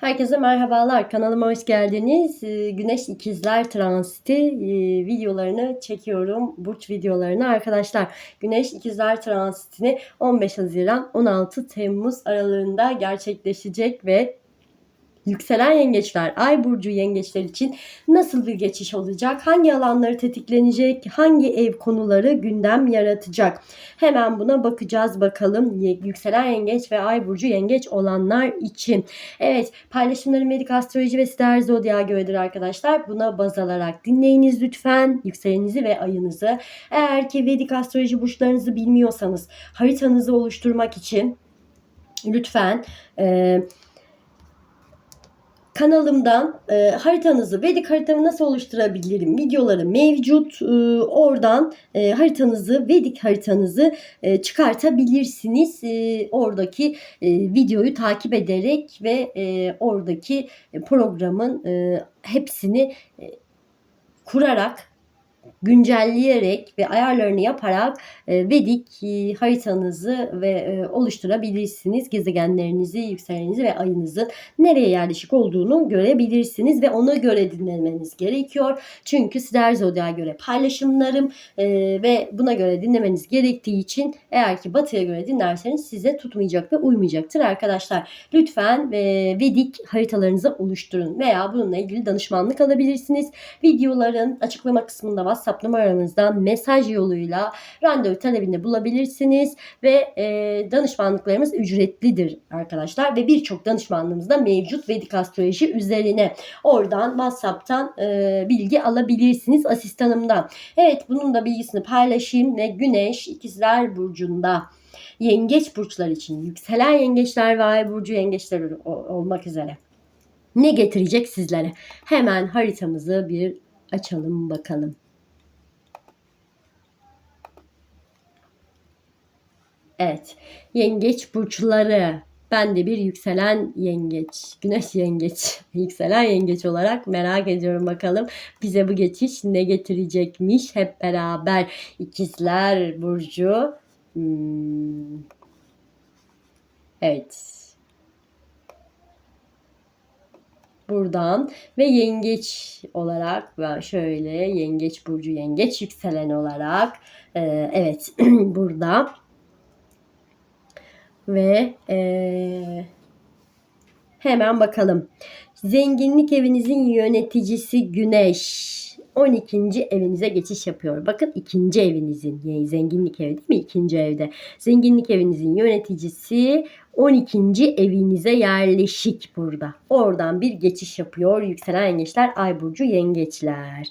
Herkese merhabalar. Kanalıma hoş geldiniz. Ee, Güneş İkizler Transiti e, videolarını çekiyorum. Burç videolarını arkadaşlar. Güneş İkizler Transitini 15 Haziran 16 Temmuz aralığında gerçekleşecek ve Yükselen yengeçler, ay burcu yengeçler için nasıl bir geçiş olacak? Hangi alanları tetiklenecek? Hangi ev konuları gündem yaratacak? Hemen buna bakacağız bakalım. Yükselen yengeç ve ay burcu yengeç olanlar için. Evet, paylaşımlarım Medik Astroloji ve Sider Zodya göredir arkadaşlar. Buna baz alarak dinleyiniz lütfen yükselenizi ve ayınızı. Eğer ki Vedik Astroloji burçlarınızı bilmiyorsanız haritanızı oluşturmak için lütfen eee kanalımdan e, haritanızı, Vedik haritamı nasıl oluşturabilirim videoları mevcut. E, oradan e, haritanızı, Vedik haritanızı e, çıkartabilirsiniz. E, oradaki e, videoyu takip ederek ve e, oradaki programın e, hepsini e, kurarak güncelleyerek ve ayarlarını yaparak e, Vedik e, haritanızı ve e, oluşturabilirsiniz. Gezegenlerinizi, yükseleninizi ve ayınızın nereye yerleşik olduğunu görebilirsiniz ve ona göre dinlemeniz gerekiyor. Çünkü sizler Zodya'ya göre paylaşımlarım e, ve buna göre dinlemeniz gerektiği için eğer ki batıya göre dinlerseniz size tutmayacak ve uymayacaktır arkadaşlar. Lütfen e, Vedik haritalarınızı oluşturun veya bununla ilgili danışmanlık alabilirsiniz. Videoların açıklama kısmında WhatsApp numaramızdan mesaj yoluyla randevu talebinde bulabilirsiniz ve e, danışmanlıklarımız ücretlidir arkadaşlar ve birçok danışmanlığımız da mevcut Vedik astroloji üzerine. Oradan WhatsApp'tan e, bilgi alabilirsiniz asistanımdan. Evet bunun da bilgisini paylaşayım ve Güneş ikizler burcunda yengeç burçlar için yükselen yengeçler ve ay burcu yengeçler olmak üzere ne getirecek sizlere? Hemen haritamızı bir açalım bakalım. Evet. Yengeç burçları. Ben de bir yükselen yengeç, güneş yengeç, yükselen yengeç olarak merak ediyorum bakalım bize bu geçiş ne getirecekmiş hep beraber ikizler burcu. Hmm. Evet. Buradan ve yengeç olarak ve şöyle yengeç burcu yengeç yükselen olarak e, evet burada ve ee, hemen bakalım. Zenginlik evinizin yöneticisi Güneş 12. evinize geçiş yapıyor. Bakın ikinci evinizin yani zenginlik evi değil mi? İkinci evde. Zenginlik evinizin yöneticisi 12. evinize yerleşik burada. Oradan bir geçiş yapıyor. Yükselen yengeçler, ay burcu yengeçler.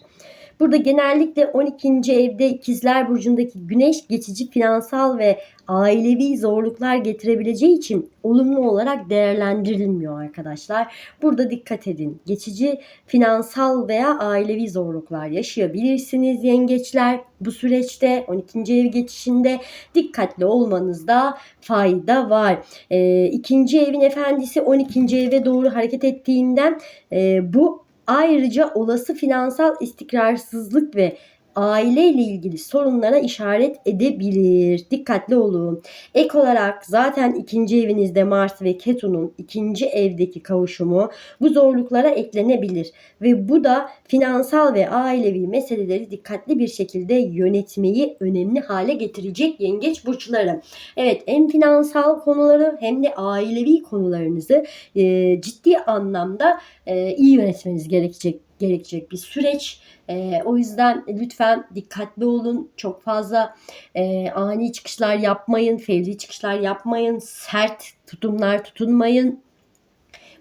Burada genellikle 12. evde ikizler burcundaki güneş geçici finansal ve ailevi zorluklar getirebileceği için olumlu olarak değerlendirilmiyor arkadaşlar. Burada dikkat edin. Geçici finansal veya ailevi zorluklar yaşayabilirsiniz yengeçler. Bu süreçte 12. ev geçişinde dikkatli olmanızda fayda var. E, ikinci evin efendisi 12. eve doğru hareket ettiğinden e, bu Ayrıca olası finansal istikrarsızlık ve aileyle ilgili sorunlara işaret edebilir. Dikkatli olun. Ek olarak zaten ikinci evinizde Mars ve Ketu'nun ikinci evdeki kavuşumu bu zorluklara eklenebilir ve bu da finansal ve ailevi meseleleri dikkatli bir şekilde yönetmeyi önemli hale getirecek yengeç burçları. Evet hem finansal konuları hem de ailevi konularınızı e, ciddi anlamda e, iyi yönetmeniz gerekecek gerekecek bir süreç. E, o yüzden lütfen dikkatli olun. Çok fazla e, ani çıkışlar yapmayın, fevri çıkışlar yapmayın, sert tutumlar tutunmayın.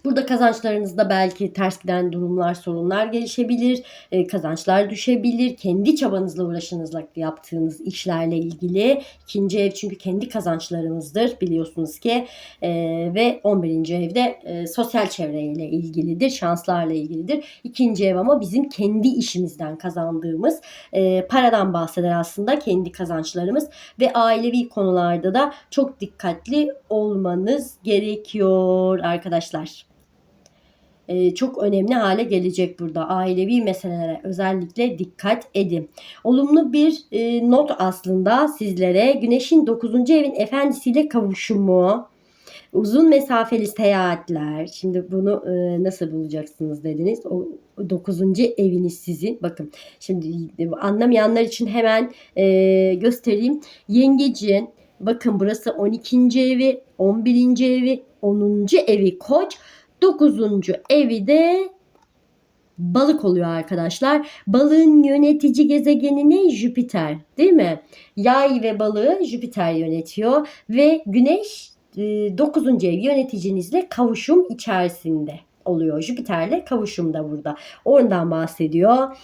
Burada kazançlarınızda belki ters giden durumlar, sorunlar gelişebilir, e, kazançlar düşebilir. Kendi çabanızla uğraşınızla yaptığınız işlerle ilgili. ikinci ev çünkü kendi kazançlarımızdır biliyorsunuz ki e, ve 11. evde e, sosyal çevreyle ilgilidir, şanslarla ilgilidir. İkinci ev ama bizim kendi işimizden kazandığımız e, paradan bahseder aslında kendi kazançlarımız ve ailevi konularda da çok dikkatli olmanız gerekiyor arkadaşlar. E, çok önemli hale gelecek burada. Ailevi meselelere özellikle dikkat edin. Olumlu bir e, not aslında sizlere Güneş'in 9. evin efendisiyle kavuşumu Uzun mesafeli seyahatler. Şimdi bunu e, nasıl bulacaksınız dediniz. O o dokuzuncu eviniz sizin. Bakın şimdi anlamayanlar için hemen göstereyim. Yengecin bakın burası 12. evi, 11. evi, 10. evi koç, 9. evi de balık oluyor arkadaşlar. Balığın yönetici gezegeni ne? Jüpiter değil mi? Yay ve balığı Jüpiter yönetiyor ve güneş 9. ev yöneticinizle kavuşum içerisinde oluyor. Jüpiter'le kavuşumda burada. Oradan bahsediyor.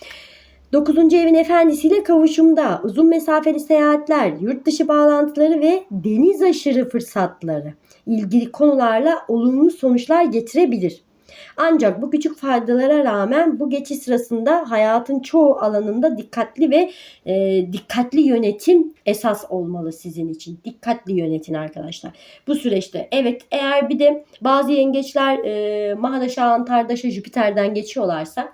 9. evin efendisiyle kavuşumda uzun mesafeli seyahatler, yurt dışı bağlantıları ve deniz aşırı fırsatları ilgili konularla olumlu sonuçlar getirebilir. Ancak bu küçük faydalara rağmen bu geçiş sırasında hayatın çoğu alanında dikkatli ve e, dikkatli yönetim esas olmalı sizin için. Dikkatli yönetin arkadaşlar. Bu süreçte evet eğer bir de bazı yengeçler e, Mahadaşa, Antardaşa, Jüpiter'den geçiyorlarsa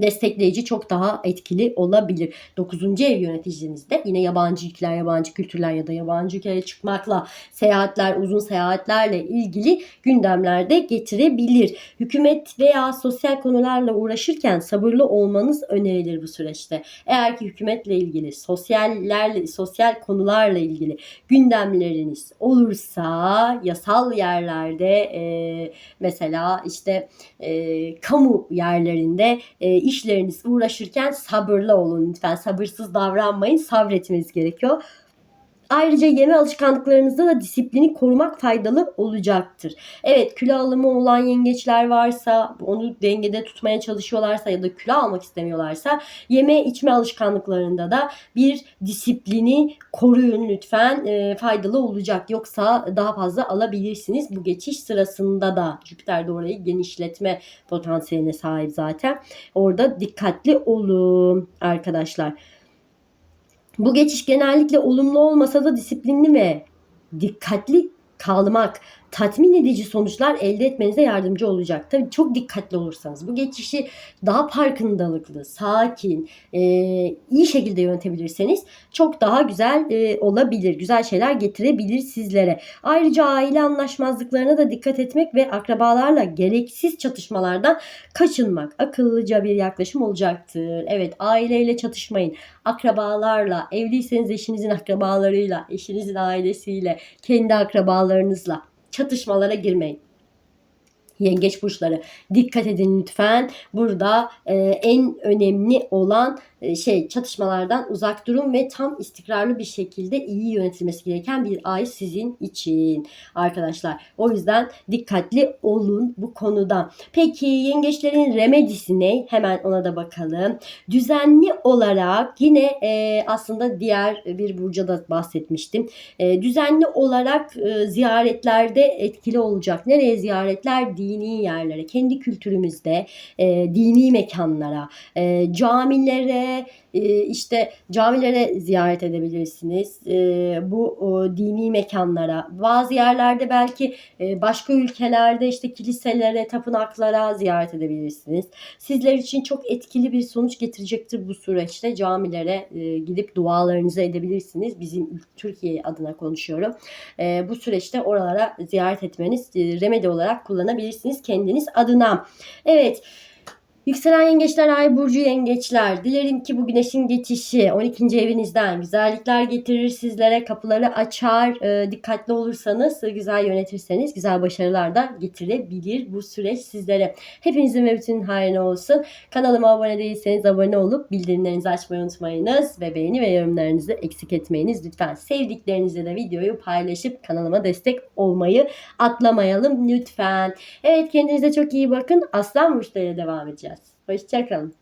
destekleyici çok daha etkili olabilir. 9. ev yöneticinizde yine yabancı ülkeler, yabancı kültürler ya da yabancı ülkelere çıkmakla seyahatler, uzun seyahatlerle ilgili gündemlerde getirebilir. Hükümet veya sosyal konularla uğraşırken sabırlı olmanız önerilir bu süreçte. Eğer ki hükümetle ilgili, sosyallerle, sosyal konularla ilgili gündemleriniz olursa yasal yerlerde e, mesela işte e, kamu yerlerinde e, işleriniz uğraşırken sabırlı olun lütfen. Sabırsız davranmayın. Sabretmeniz gerekiyor. Ayrıca yeme alışkanlıklarınızda da disiplini korumak faydalı olacaktır. Evet kilo alımı olan yengeçler varsa onu dengede tutmaya çalışıyorlarsa ya da kilo almak istemiyorlarsa yeme içme alışkanlıklarında da bir disiplini koruyun lütfen e, faydalı olacak. Yoksa daha fazla alabilirsiniz bu geçiş sırasında da. Jüpiter de orayı genişletme potansiyeline sahip zaten. Orada dikkatli olun arkadaşlar. Bu geçiş genellikle olumlu olmasa da disiplinli ve dikkatli kalmak, tatmin edici sonuçlar elde etmenize yardımcı olacak. Tabii çok dikkatli olursanız bu geçişi daha farkındalıklı, sakin, e, iyi şekilde yönetebilirseniz çok daha güzel e, olabilir. Güzel şeyler getirebilir sizlere. Ayrıca aile anlaşmazlıklarına da dikkat etmek ve akrabalarla gereksiz çatışmalardan kaçınmak akıllıca bir yaklaşım olacaktır. Evet aileyle çatışmayın. Akrabalarla, evliyseniz eşinizin akrabalarıyla, eşinizin ailesiyle, kendi akrabalarınızla çatışmalara girmeyin. Yengeç burçları dikkat edin lütfen. Burada e, en önemli olan şey çatışmalardan uzak durun ve tam istikrarlı bir şekilde iyi yönetilmesi gereken bir ay sizin için arkadaşlar. O yüzden dikkatli olun bu konuda. Peki yengeçlerin remedisi ne? Hemen ona da bakalım. Düzenli olarak yine e, aslında diğer bir burca da bahsetmiştim. E, düzenli olarak e, ziyaretlerde etkili olacak. Nereye ziyaretler? Dini yerlere, kendi kültürümüzde e, dini mekanlara, e, camilere, e, işte camilere ziyaret edebilirsiniz. E, bu dini mekanlara, bazı yerlerde belki e, başka ülkelerde işte kiliselere, tapınaklara ziyaret edebilirsiniz. Sizler için çok etkili bir sonuç getirecektir bu süreçte. Camilere gidip dualarınızı edebilirsiniz. Bizim Türkiye adına konuşuyorum. Bu süreçte oralara ziyaret etmeniz remedi olarak kullanabilirsiniz kendiniz adına. Evet. Yükselen yengeçler, ay burcu yengeçler. Dilerim ki bu güneşin geçişi 12. evinizden güzellikler getirir sizlere, kapıları açar. E, dikkatli olursanız, güzel yönetirseniz güzel başarılar da getirebilir bu süreç sizlere. Hepinizin ve bütün hayrına olsun. Kanalıma abone değilseniz abone olup bildirimlerinizi açmayı unutmayınız ve beğeni ve yorumlarınızı eksik etmeyiniz lütfen. Sevdiklerinizle de videoyu paylaşıp kanalıma destek olmayı atlamayalım lütfen. Evet kendinize çok iyi bakın. Aslan burçlarıyla devam edeceğiz. Hoşçakalın.